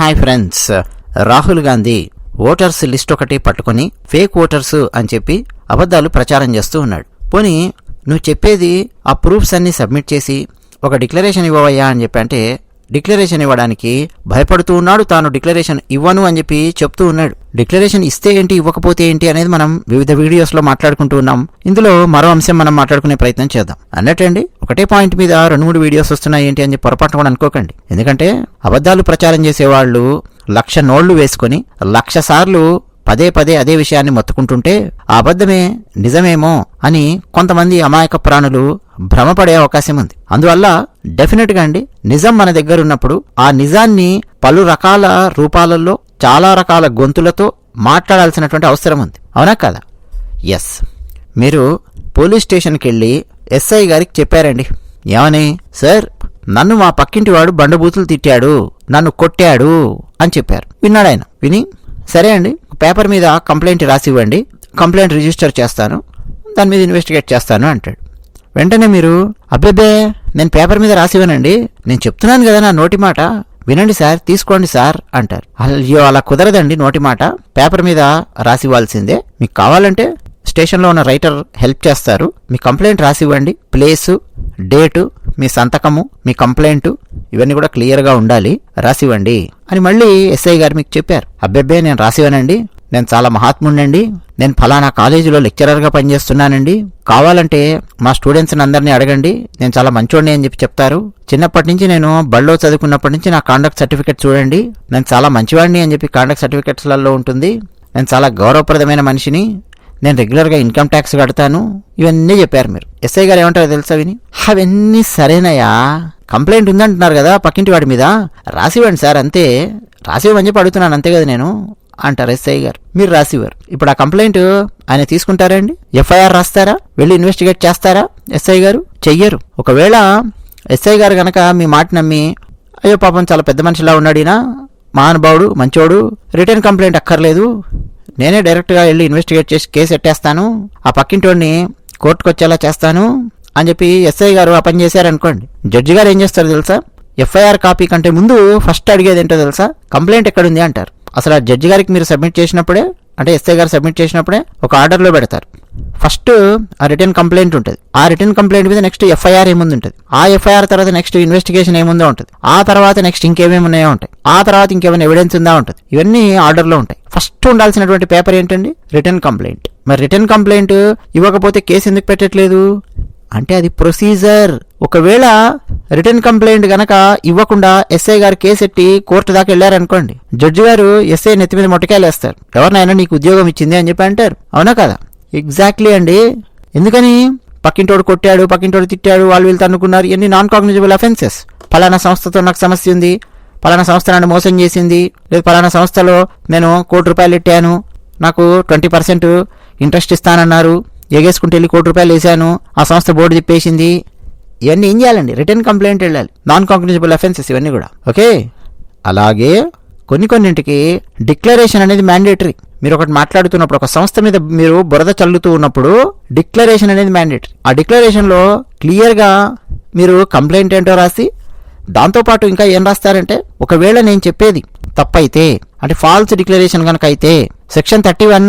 Hi friends. Rahul Gandhi voters list ఒకటి పట్టుకొని fake voters అని చెప్పి అబద్ధాలు ప్రచారం చేస్తూ ఉన్నాడు. పోనీ నువ్వు చెప్పేది ఆ ప్రూఫ్స్ అన్ని సబ్మిట్ చేసి ఒక డిక్లరేషన్ ఇవ్వవయ్యా అని చెప్పి అంటే డిక్లరేషన్ ఇవ్వడానికి భయపడుతూ ఉన్నాడు తాను డిక్లరేషన్ ఇవ్వను అని చెప్పి చెప్తూ ఉన్నాడు. డిక్లరేషన్ ఇస్తే ఏంటి ఇవ్వకపోతే ఏంటి అనేది మనం వివిధ వీడియోస్లో మాట్లాడుకుంటూ ఉన్నాం. ఇందులో మరో అంశం మనం మాట్లాడుకునే ప్రయత్నం చేద్దాం. అన్నట్టండి ఒకటే పాయింట్ మీద రెండు మూడు వీడియోస్ వస్తున్నాయి ఏంటి అని చెప్పి పొరపాటున కూడా అనుకోకండి. ఎందుకంటే అబద్ధాలు ప్రచారం చేసేవాళ్ళు లక్ష నోళ్ళు వేసుకొని లక్ష సార్లు పదే పదే అదే విషయాన్ని మొత్తుకుంటుంటే ఆ అబద్ధమే నిజమేమో అని కొంతమంది అమాయక ప్రాణులు భ్రమపడే అవకాశం ఉంది. అందువల్ల డెఫినెట్గా అండి నిజం మన దగ్గర ఉన్నప్పుడు ఆ నిజాన్ని పలు రకాల రూపాలలో చాలా రకాల గొంతులతో మాట్లాడాల్సినటువంటి అవసరం ఉంది. అవునా కదా? ఎస్ మీరు పోలీస్ స్టేషన్కి వెళ్ళి ఎస్ఐ గారికి చెప్పారండి. ఏమని? సార్ నన్ను మా పక్కింటి వాడు బండబూతులు తిట్టాడు నన్ను కొట్టాడు అని చెప్పారు. విన్నాడు ఆయన. విని? సరే అండి పేపర్ మీద కంప్లైంట్ రాసివ్వండి కంప్లైంట్ రిజిస్టర్ చేస్తాను దాని మీద ఇన్వెస్టిగేట్ చేస్తాను అంటాడు. వెంటనే మీరు అబ్బేబే నేను పేపర్ మీద రాసివ్వనండి నేను చెప్తున్నాను కదా నా నోటి మాట వినండి సార్ తీసుకోండి సార్ అంటారు. అయ్యో అలా కుదరదండి నోటి మాట పేపర్ మీద రాసి ఇవ్వాల్సిందే మీకు కావాలంటే స్టేషన్లో ఉన్న రైటర్ హెల్ప్ చేస్తారు. మీ కంప్లైంట్ రాసి ఇవ్వండి. ప్లేసు డేటు మీ సంతకము మీ కంప్లైంట్ ఇవన్నీ కూడా క్లియర్గా ఉండాలి. రాసివ్వండి అని మళ్ళీ ఎస్ఐ గారు మీకు చెప్పారు. అబ్బెబ్బే నేను రాసివ్వనండి నేను చాలా మహాత్ముండండి నేను ఫలానా కాలేజీలో లెక్చరర్గా పనిచేస్తున్నానండి. కావాలంటే మా స్టూడెంట్స్ని అందరినీ అడగండి. నేను చాలా మంచోడిని అని చెప్పి చెప్తారు. చిన్నప్పటి నుంచి నేను బళ్ళో చదువుకున్నప్పటి నుంచి నా కాండక్ట్ సర్టిఫికేట్ చూడండి. నేను చాలా మంచివాడిని అని చెప్పి కాండక్ట్ సర్టిఫికేట్స్లలో ఉంటుంది. నేను చాలా గౌరవప్రదమైన మనిషిని. నేను రెగ్యులర్గా ఇన్కమ్ ట్యాక్స్ కడతాను. ఇవన్నీ చెప్పారు మీరు. ఎస్ఐ గారు ఏమంటారో తెలుసా విని? అవన్నీ సరేనయ్యా. కంప్లైంట్ ఉందంటున్నారు కదా పక్కింటి వాడి మీద. రాసివ్వండి సార్ అంతే. రాసివ్వమని చెప్పి అడుగుతున్నాను అంతే కదా నేను అంటారు ఎస్ఐ గారు. మీరు రాసివ్వరు. ఇప్పుడు ఆ కంప్లైంట్ ఆయన తీసుకుంటారండి? ఎఫ్ఐఆర్ రాస్తారా? వెళ్ళి ఇన్వెస్టిగేట్ చేస్తారా? ఎస్ఐ గారు? చెయ్యరు. ఒకవేళ ఎస్ఐ గారు కనుక మీ మాట నమ్మి అయ్యో పాపం చాలా పెద్ద మనిషిలా ఉన్నాడినా మహానుభావుడు మంచోడు రిటర్న్ కంప్లైంట్ అక్కర్లేదు. నేనే డైరెక్ట్గా వెళ్ళి ఇన్వెస్టిగేట్ చేసి కేసు ఎట్టేస్తాను ఆ పక్కింటోడిని కోర్టుకు వచ్చేలా చేస్తాను అని చెప్పి ఎస్ఐ గారు ఆ పని చేశారనుకోండి. జడ్జి గారు ఏం చేస్తారు తెలుసా? ఎఫ్ఐఆర్ కాపీ కంటే ముందు ఫస్ట్ అడిగేది ఏంటో తెలుసా? కంప్లైంట్ ఎక్కడుంది అంటారు. అసలు ఆ జడ్జి గారికి మీరు సబ్మిట్ చేసినప్పుడే అంటే ఎస్ఐ గారు సబ్మిట్ చేసినప్పుడే ఒక ఆర్డర్లో పెడతారు. ఫస్ట్ ఆ రిటర్న్ కంప్లైంట్ ఉంటుంది. ఆ రిటర్న్ కంప్లైంట్ మీద నెక్స్ట్ ఎఫ్ఐఆర్ ఏముంది ఉంటుంది ఆ ఎఫ్ఐఆర్ తర్వాత నెక్స్ట్ ఇన్వెస్టిగేషన్ ఏముందో ఉంటుంది. ఆ తర్వాత నెక్స్ట్ ఇంకేమేమి ఉన్నాయో ఉంటాయి. ఆ తర్వాత ఇంకేమైనా ఎవిడెన్స్ ఉందా ఉంటుంది. ఇవన్నీ ఆర్డర్లో ఉంటాయి. ఫస్ట్ ఉండాల్సినటువంటి పేపర్ ఏంటండి? రిటర్న్ కంప్లైంట్ మరి రిటర్న్ కంప్లైంట్ ఇవ్వకపోతే కేసు ఎందుకు పెట్టట్లేదు? అంటే అది ప్రొసీజర్ ఒకవేళ రిటర్న్ కంప్లైంట్ గనక ఇవ్వకుండా ఎస్ఐ గారు కేసు ఎట్టి కోర్టు దాకా వెళ్ళారనుకోండి జడ్జి గారు ఎస్ఐ నెత్తి మీద మొట్టకాయలు వేస్తారు ఎవరినైనా నీకు ఉద్యోగం ఇచ్చింది అని చెప్పి అంటారు. అవునా కదా? ఎగ్జాక్ట్లీ అండి. ఎందుకని? పక్కింటోడు కొట్టాడు పక్కింటోడు తిట్టాడు వాళ్ళు వీళ్ళు తన్నుకున్నారు ఇవన్నీ నాన్ కాగ్నిజబుల్ అఫెన్సెస్ ఫలానా సంస్థతో నాకు సమస్య ఉంది ఫలానా సంస్థ నన్ను మోసం చేసింది లేదు ఫలానా సంస్థలో నేను కోటి రూపాయలు పెట్టాను నాకు ట్వంటీ పర్సెంట్ ఇంట్రెస్ట్ ఇస్తానన్నారు ఎగేసుకుంటూ వెళ్ళి కోటి రూపాయలు వేశాను ఆ సంస్థ బోర్డు చెప్పేసింది ఇవన్నీ ఏం చేయాలండి? రిటర్న్ కంప్లైంట్ వెళ్ళాలి. నాన్ కాగ్నిజబుల్ అఫెన్సెస్ ఇవన్నీ కూడా. ఓకే? అలాగే కొన్ని కొన్నింటికి డిక్లరేషన్ అనేది మ్యాండేటరీ మీరు ఒకటి మాట్లాడుతున్నప్పుడు ఒక సంస్థ మీద మీరు బురద చల్లుతూ ఉన్నప్పుడు డిక్లరేషన్ అనేది మ్యాండేటరీ ఆ డిక్లరేషన్లో క్లియర్గా మీరు కంప్లైంట్ ఏంటో రాసి దాంతోపాటు ఇంకా ఏం రాస్తారంటే ఒకవేళ నేను చెప్పేది తప్పైతే అంటే ఫాల్స్ డిక్లరేషన్ కనుక అయితే section thirty one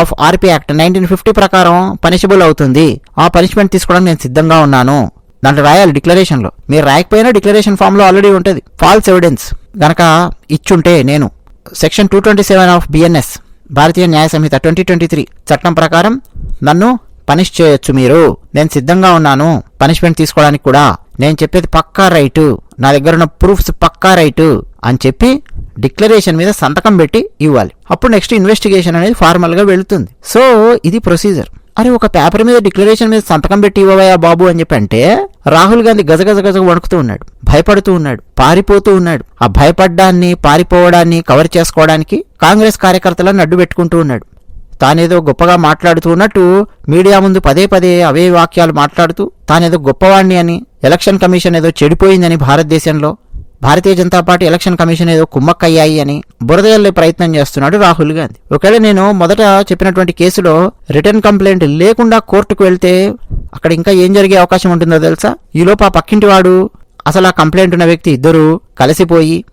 of RP act nineteen fifty ప్రకారం పనిషబుల్ అవుతుంది. ఆ పనిష్మెంట్ తీసుకోవడానికి నేను సిద్ధంగా ఉన్నాను. దాంట్లో రాయాలి డిక్లరేషన్లో. మీరు రాయకపోయినా డిక్లరేషన్ ఫామ్లో ఆల్రెడీ ఉంటుంది. ఫాల్స్ ఎవిడెన్స్ గనక ఇచ్చుంటే నేను. Section two twenty seven of BNS Bharatiya Nyaya Sanhita twenty twenty three చట్టం ప్రకారం నన్ను పనిష్ చేయొచ్చు మీరు. నేను సిద్ధంగా ఉన్నాను. పనిష్మెంట్ తీసుకోవడానికి కూడా నేను చెప్పేది పక్కా రైటు నా దగ్గర ఉన్న ప్రూఫ్స్ పక్కా రైటు అని చెప్పి డిక్లరేషన్ మీద సంతకం పెట్టి ఇవ్వాలి. అప్పుడు నెక్స్ట్ ఇన్వెస్టిగేషన్ అనేది ఫార్మల్గా వెళుతుంది. సో ఇది ప్రొసీజర్ అరే ఒక పేపర్ మీద డిక్లరేషన్ మీద సంతకం పెట్టి ఇవ్వవయా బాబు అని చెప్పి అంటే రాహుల్ గాంధీ గజగజ గజ వణుకుతూ ఉన్నాడు. భయపడుతూ ఉన్నాడు. పారిపోతూ ఉన్నాడు. ఆ భయపడ్డాన్ని పారిపోవడాన్ని కవర్ చేసుకోవడానికి కాంగ్రెస్ కార్యకర్తలను అడ్డు పెట్టుకుంటూ ఉన్నాడు. తానేదో గొప్పగా మాట్లాడుతూ ఉన్నట్టు మీడియా ముందు పదే పదే అవే వాక్యాలు మాట్లాడుతూ తానేదో గొప్పవాణ్ణి అని ఎలక్షన్ కమిషన్ ఏదో చెడిపోయిందని భారతదేశంలో Bharatiya Janata party election commission ఏదో కుమ్మక్కయ్యాయి అని బురదయల్లే ప్రయత్నం చేస్తున్నాడు రాహుల్ గాంధీ. ఒకవేళ నేను మొదట చెప్పినటువంటి కేసులో రిటర్న్ కంప్లైంట్ లేకుండా కోర్టుకు వెళ్తే అక్కడ ఇంకా ఏం జరిగే అవకాశం ఉంటుందో తెలుసా? ఈలోపు ఆ పక్కింటి వాడు అసలు ఆ కంప్లైంట్ ఉన్న వ్యక్తి ఇద్దరు కలిసిపోయి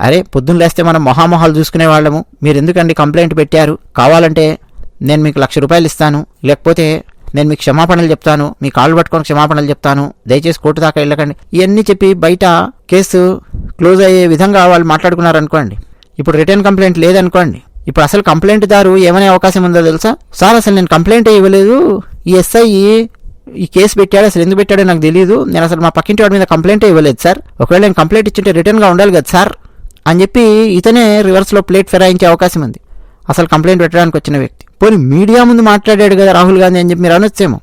అరే పొద్దున్న లేస్తే మనం మొహామొహాలు చూసుకునే వాళ్ళము. మీరు ఎందుకండి కంప్లైంట్ పెట్టారు? కావాలంటే నేను మీకు లక్ష రూపాయలు ఇస్తాను. లేకపోతే నేను మీకు క్షమాపణలు చెప్తాను. మీ కాళ్ళు పట్టుకొని క్షమాపణలు చెప్తాను. దయచేసి కోర్టు దాకా వెళ్ళకండి. ఇవన్నీ చెప్పి బయట కేసు క్లోజ్ అయ్యే విధంగా వాళ్ళు మాట్లాడుకున్నారనుకోండి. ఇప్పుడు రిటర్న్ కంప్లైంట్ లేదనుకోండి. ఇప్పుడు అసలు కంప్లైంట్ దారు ఏమనే అవకాశం ఉందో తెలుసా? సార్ అసలు నేను కంప్లైంట్ ఇవ్వలేదు. ఈ ఎస్ఐ ఈ కేసు పెట్టాడు అసలు ఎందుకు పెట్టాడో నాకు తెలియదు నేను అసలు మా పక్కింటి వాడి మీద కంప్లైంట్ ఇవ్వలేదు సార్. ఒకవేళ నేను కంప్లైంట్ ఇచ్చింటే రిటర్న్గా ఉండాలి కదా సార్. అని చెప్పి ఇతనే రివర్స్లో ప్లేట్ ఫిరాయించే అవకాశం ఉంది. అసలు కంప్లైంట్ పెట్టడానికి వచ్చిన వ్యక్తి. పోనీ మీడియా ముందు మాట్లాడాడు కదా రాహుల్ గాంధీ అని చెప్పి మీరు అనొచ్చేమో?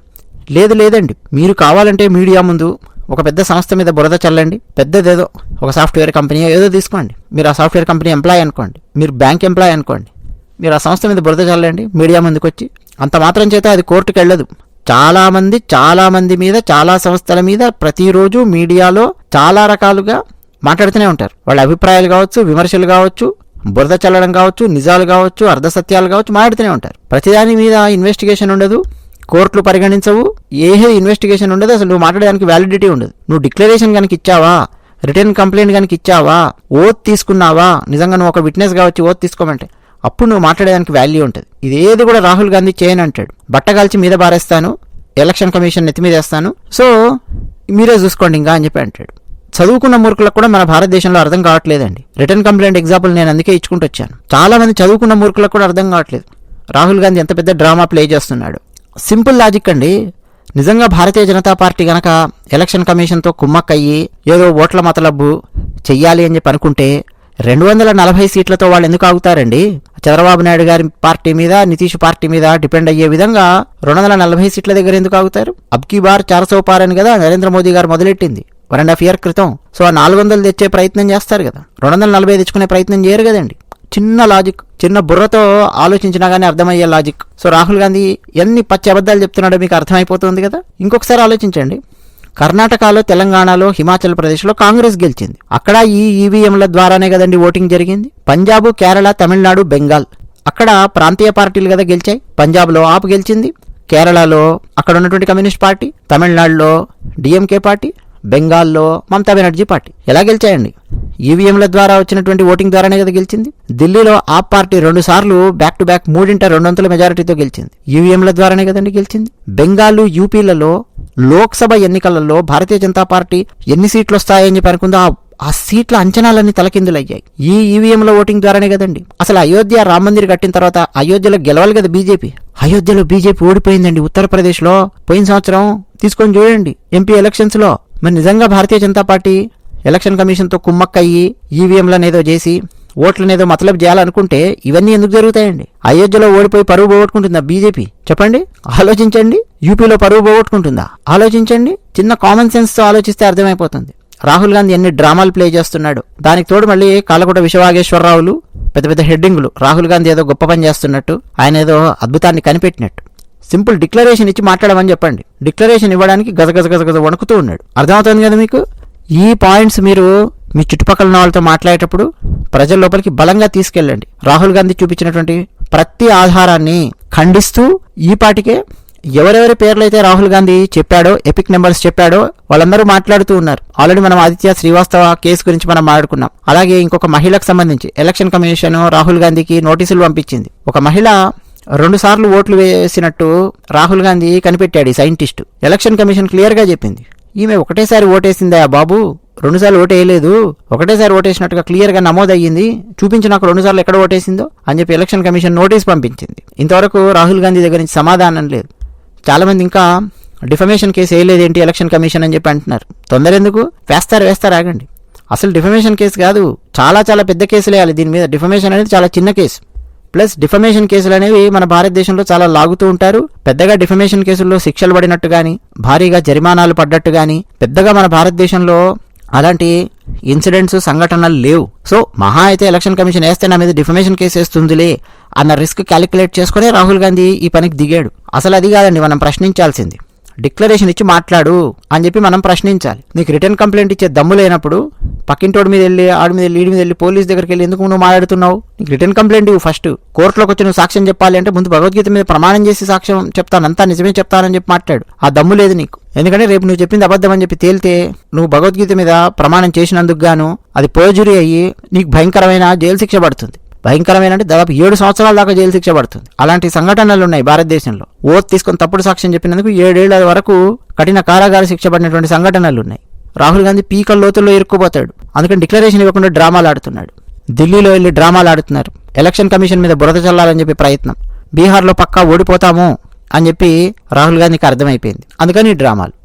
లేదు లేదండి. మీరు కావాలంటే మీడియా ముందు ఒక పెద్ద సంస్థ మీద బురద చల్లండి. పెద్దదేదో ఒక సాఫ్ట్వేర్ కంపెనీ ఏదో తీసుకోండి. మీరు ఆ సాఫ్ట్వేర్ కంపెనీ ఎంప్లాయ్ అనుకోండి. మీరు బ్యాంక్ ఎంప్లాయ్ అనుకోండి. మీరు ఆ సంస్థ మీద బురద చల్లండి. మీడియా ముందుకు వచ్చి అంత మాత్రం చేత అది కోర్టుకు వెళ్ళదు. చాలామంది చాలామంది మీద చాలా సంస్థల మీద ప్రతిరోజు మీడియాలో చాలా రకాలుగా మాట్లాడుతూనే ఉంటారు. వాళ్ళ అభిప్రాయాలు కావచ్చు విమర్శలు కావచ్చు బురద చల్లడం కావచ్చు నిజాలు కావచ్చు అర్ధసత్యాలు కావచ్చు మాట్లాడుతూనే ఉంటారు. ప్రతిదాని మీద ఇన్వెస్టిగేషన్ ఉండదు. కోర్టులు పరిగణించవు. ఏ ఇన్వెస్టిగేషన్ ఉండదు. అసలు నువ్వు మాట్లాడడానికి వ్యాలిడిటీ ఉండదు. నువ్వు డిక్లరేషన్ కనుక ఇచ్చావా? రిటర్న్ కంప్లైంట్ కనుక ఇచ్చావా? ఓత్ తీసుకున్నావా? నిజంగా నువ్వు ఒక విట్నెస్ కావచ్చు ఓత్ తీసుకోమంటే. అప్పుడు నువ్వు మాట్లాడడానికి వాల్యూ ఉంటుంది. ఇది ఏది కూడా రాహుల్ గాంధీ చేయను అంటాడు. బట్టగాల్చి మీద బారేస్తాను. ఎలక్షన్ కమిషన్ నెత్తి మీద వేస్తాను. సో మీరే చూసుకోండి ఇంకా అని చెప్పి అంటాడు. చదువుకున్న మూర్ఖులకు కూడా మన భారతదేశంలో అర్థం కావట్లేదండి. రిటర్న్ కంప్లైంట్ ఎగ్జాంపుల్ నేను అందుకే ఇచ్చుకుంటూ వచ్చాను. చాలా మంది చదువుకున్న మూర్ఖులకు కూడా అర్థం కావట్లేదు. రాహుల్ గాంధీ ఎంత పెద్ద డ్రామా ప్లే చేస్తున్నాడు. సింపుల్ లాజిక్ అండి. నిజంగా భారతీయ జనతా పార్టీ గనక ఎలక్షన్ కమిషన్తో కుమ్మక్కయ్యి ఏదో ఓట్ల మతలబ్బు చెయ్యాలి అని చెప్పి అనుకుంటే రెండు వందల నలభై సీట్లతో వాళ్ళు ఎందుకు ఆగుతారండి? చంద్రబాబు నాయుడు గారి పార్టీ మీద నితీష్ పార్టీ మీద డిపెండ్ అయ్యే విధంగా రెండు వందల నలభై సీట్ల దగ్గర ఎందుకు ఆగుతారు? అబ్కీ బార్ చారసో పార్ అని కదా నరేంద్ర మోదీ గారు మొదలెట్టింది. వన్ అండ్ హాఫ్ ఇయర్ క్రితం. సో ఆ నాలుగు వందలు తెచ్చే ప్రయత్నం చేస్తారు కదా. రెండు వందల నలభై తెచ్చుకునే ప్రయత్నం చేయరు కదండి. చిన్న లాజిక్ చిన్న బుర్రతో ఆలోచించినా కానీ అర్థమయ్యే లాజిక్ సో రాహుల్ గాంధీ ఎన్ని పచ్చి అబద్ధాలు చెప్తున్నాడో మీకు అర్థమైపోతుంది కదా? ఇంకొకసారి ఆలోచించండి. కర్ణాటకలో తెలంగాణలో హిమాచల్ ప్రదేశ్లో కాంగ్రెస్ గెలిచింది. అక్కడ ఈ ఈవీఎంల ద్వారానే కదండి ఓటింగ్ జరిగింది. పంజాబ్ కేరళ తమిళనాడు బెంగాల్. అక్కడ ప్రాంతీయ పార్టీలు కదా గెలిచాయి. పంజాబ్లో ఆప్ గెలిచింది. కేరళలో అక్కడ ఉన్నటువంటి కమ్యూనిస్ట్ పార్టీ తమిళనాడులో డిఎంకే పార్టీ బెంగాల్లో మమతా బెనర్జీ పార్టీ. ఎలా గెలిచాయండి? ఈవీఎంల ద్వారా వచ్చినటువంటి ఓటింగ్ ద్వారానే కదా గెలిచింది. ఢిల్లీలో ఆప్ పార్టీ రెండు సార్లు బ్యాక్ టు బ్యాక్ మూడింట రెండు వందల మెజారిటీతో గెలిచింది. ఈవీఎంల ద్వారానే కదండి గెలిచింది. బెంగాల్ యూపీలలో లోక్సభ ఎన్నికలలో భారతీయ జనతా పార్టీ ఎన్ని సీట్లు వస్తాయని చెప్పి అనుకుందో? ఆ- సీట్ల అంచనాలన్నీ తలకిందులయ్యాయి. ఈ ఈవీఎంల ఓటింగ్ ద్వారానే కదండి. అసలు అయోధ్య రామ మందిర్ కట్టిన తర్వాత అయోధ్యలో గెలవాలి కదా బీజేపీ? అయోధ్యలో బీజేపీ ఓడిపోయిందండి ఉత్తరప్రదేశ్లో. పోయిన సంవత్సరం తీసుకొని చూడండి ఎంపీ ఎలక్షన్స్లో మరి నిజంగా భారతీయ జనతా పార్టీ ఎలక్షన్ కమిషన్తో కుమ్మక్కయ్యి ఈవీఎంలనేదో చేసి ఓట్లనేదో మతలబ్ చేయాలనుకుంటే ఇవన్నీ ఎందుకు జరుగుతాయండి? అయోధ్యలో ఓడిపోయి పరువు పోగొట్టుకుంటుందా బీజేపీ? చెప్పండి. ఆలోచించండి. యూపీలో పరువు పోగొట్టుకుంటుందా? ఆలోచించండి. చిన్న కామన్ సెన్స్తో ఆలోచిస్తే అర్థమైపోతుంది. రాహుల్ గాంధీ ఎన్ని డ్రామాలు ప్లే చేస్తున్నాడు. దానికి తోడు మళ్ళీ కాలకోట విశ్వవాగేశ్వరరావులు పెద్ద పెద్ద హెడ్డింగులు. రాహుల్ గాంధీ ఏదో గొప్ప పని చేస్తున్నట్టు ఆయన ఏదో అద్భుతాన్ని కనిపెట్టినట్టు. సింపుల్ డిక్లరేషన్ ఇచ్చి మాట్లాడమని చెప్పండి. డిక్లరేషన్ ఇవ్వడానికి గజగజ గజగజ వణుకుతూ ఉన్నాడు. అర్థమవుతుంది కదా మీకు? ఈ పాయింట్స్ మీరు మీ చుట్టుపక్కల ఉన్న వాళ్ళతో మాట్లాడేటప్పుడు ప్రజల లోపలికి బలంగా తీసుకెళ్ళండి. రాహుల్ గాంధీ చూపించినటువంటి ప్రతి ఆధారాన్ని ఖండిస్తూ ఈ పాటికే ఎవరెవరి పేర్లు అయితే రాహుల్ గాంధీ చెప్పాడో ఎపిక్ నెంబర్స్ చెప్పాడో వాళ్ళందరూ మాట్లాడుతూ ఉన్నారు. ఆల్రెడీ మనం ఆదిత్య శ్రీవాస్తవ కేసు గురించి మనం మాట్లాడుకున్నాం. అలాగే ఇంకొక మహిళకు సంబంధించి ఎలక్షన్ కమిషన్ రాహుల్ గాంధీకి నోటీసులు పంపించింది. ఒక మహిళ రెండు సార్లు ఓట్లు వేసినట్టు రాహుల్ గాంధీ కనిపెట్టాడు ఈ సైంటిస్టు ఎలక్షన్ కమిషన్ క్లియర్గా చెప్పింది. ఈమె ఒకటేసారి ఓటేసిందా బాబు? రెండుసార్లు ఓటేయలేదు. ఒకటేసారి ఓటేసినట్టుగా క్లియర్గా నమోదయ్యింది. చూపించి నాకు రెండుసార్లు ఎక్కడ ఓటేసిందో అని చెప్పి ఎలక్షన్ కమిషన్ నోటీస్ పంపించింది. ఇంతవరకు రాహుల్ గాంధీ దగ్గర నుంచి సమాధానం లేదు. చాలామంది ఇంకా డిఫమేషన్ కేసు వేయలేదేంటి ఎలక్షన్ కమిషన్ అని చెప్పి అంటున్నారు. తొందర ఎందుకు వేస్తారు వేస్తారు ఆగండి. అసలు డిఫమేషన్ కేసు కాదు. చాలా చాలా పెద్ద కేసులు వేయాలి దీని మీద. డిఫమేషన్ అనేది చాలా చిన్న కేసు ప్లస్ డిఫమేషన్ కేసులు అనేవి మన భారతదేశంలో చాలా లాగుతూ ఉంటారు. పెద్దగా డిఫమేషన్ కేసుల్లో శిక్షలు పడినట్టు కానీ భారీగా జరిమానాలు పడ్డట్టు కానీ పెద్దగా మన భారతదేశంలో అలాంటి ఇన్సిడెంట్స్ సంఘటనలు లేవు. సో మహా అయితే ఎలక్షన్ కమిషన్ వేస్తే నా మీద డిఫమేషన్ కేసు వేస్తుందిలే అన్న రిస్క్ క్యాలిక్యులేట్ చేసుకునే రాహుల్ గాంధీ ఈ పనికి దిగాడు. అసలు అది కాదండి మనం ప్రశ్నించాల్సింది. డిక్లరేషన్ ఇచ్చి మాట్లాడు అని చెప్పి మనం ప్రశ్నించాలి. నీకు రిటర్న్ కంప్లైంట్ ఇచ్చే దమ్ము లేనప్పుడు పక్కింటోడి మీద వెళ్ళి ఆడి మీద వెళ్ళి, మీద వెళ్ళి పోలీస్ దగ్గరికి వెళ్ళి ఎందుకు నువ్వు మాట్లాడుతున్నావు? నీకు రిటర్న్ కంప్లైంట్ ఇవ్వు ఫస్ట్. కోర్టులోకి వచ్చి నువ్వు సాక్ష్యం చెప్పాలి అంటే ముందు భగవద్గీత మీద ప్రమాణం చేసి సాక్ష్యం చెప్తాను. అంతా నిజమే చెప్తానని చెప్పి మాట్లాడు. ఆ దమ్ము లేదు నీకు. ఎందుకంటే రేపు నువ్వు చెప్పింది అబద్ధం అని చెప్పి తేలితే నువ్వు భగవద్గీత మీద ప్రమాణం చేసినందుకు గాను అది పోజురీ అయ్యి నీకు భయంకరమైన జైలు శిక్ష పడుతుంది. భయంకరమైన అంటే దాదాపు ఏడు సంవత్సరాల దాకా జైలు శిక్ష పడుతుంది. అలాంటి సంఘటనలు ఉన్నాయి భారతదేశంలో. ఓత్ తీసుకొని తప్పుడు సాక్ష్యం చెప్పినందుకు ఏడేళ్ళ వరకు కఠిన కారాగార శిక్ష పడినటువంటి సంఘటనలు ఉన్నాయి. రాహుల్ గాంధీ పీకల లోతుల్లో ఇరుక్కుపోతాడు. అందుకని డిక్లరేషన్ ఇవ్వకుండా డ్రామాలు ఆడుతున్నాడు. ఢిల్లీలో వెళ్ళి డ్రామాలు ఆడుతున్నారు. ఎలక్షన్ కమిషన్ మీద బురద చల్లాలని చెప్పి ప్రయత్నం. బీహార్లో పక్కా ఓడిపోతాము అని చెప్పి రాహుల్ గాంధీకి అర్థమైపోయింది. అందుకని ఈ డ్రామాలు.